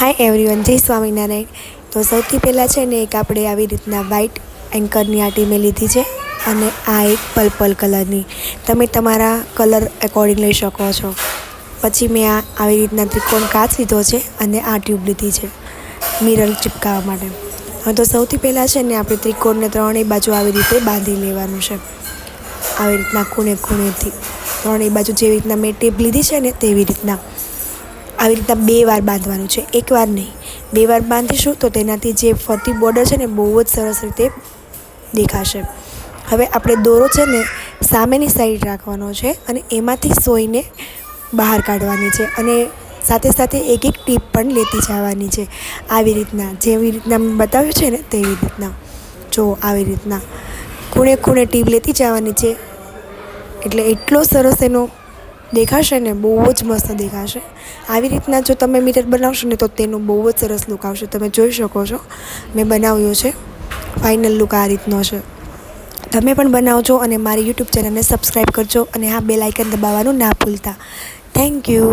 Hi everyone જય સ્વામિનારાયણ. તો સૌથી પહેલાં છે ને એક આપણે આવી રીતના વ્હાઇટ એન્કરની આટી મેં લીધી છે અને આ એક પર્પલ કલરની તમે તમારા કલર એકોર્ડિંગ લઈ શકો છો. પછી મેં આ આવી રીતના ત્રિકોણ કાચ લીધો છે અને આ ટ્યુબ લીધી છે મિરર ચિપકાવવા માટે. હવે તો સૌથી પહેલાં છે ને આપણે ત્રિકોણને ત્રણેય બાજુ આવી રીતે બાંધી લેવાનું છે. આવી રીતના ખૂણે ખૂણેથી. ત્રણેય બાજુ જેવી રીતના મેં ટેપ લીધી છે ને તેવી રીતના. આવી રીતના બે વાર બાંધવાનું છે. એક વાર નહીં. બે વાર બાંધીશું તો તેનાથી જે ફરતી બોર્ડર છે ને, બહુ જ સરસ રીતે દેખાશે. હવે આપણે દોરો છે ને, સામેની સાઈડ રાખવાનો છે અને એમાંથી સોઈને બહાર કાઢવાની છે અને સાથે સાથે એક એક ટીપ પણ લેતી જવાની છે. આવી રીતના, જેવી રીતના બતાવ્યું છે ને, તેવી રીતના. જો આવી રીતના. ખૂણે ખૂણે ટીપ લેતી જવાની છે. એટલે એટલો સરસ એનો દેખાશે ને બહુ જ મસ્ત દેખાશે. આવી રીતના જો તમે મીટર બનાવશો ને તો તેનો બહુ જ સરસ લુક આવશે. તમે જોઈ શકો છો, મેં બનાવ્યો છે. ફાઇનલ લુક આ રીતનો છે. તમે પણ બનાવજો અને મારી યુટ્યુબ ચેનલને સબસ્ક્રાઈબ કરજો અને હા બેલ આઇકન દબાવવાનું ના ભૂલતા. Thank you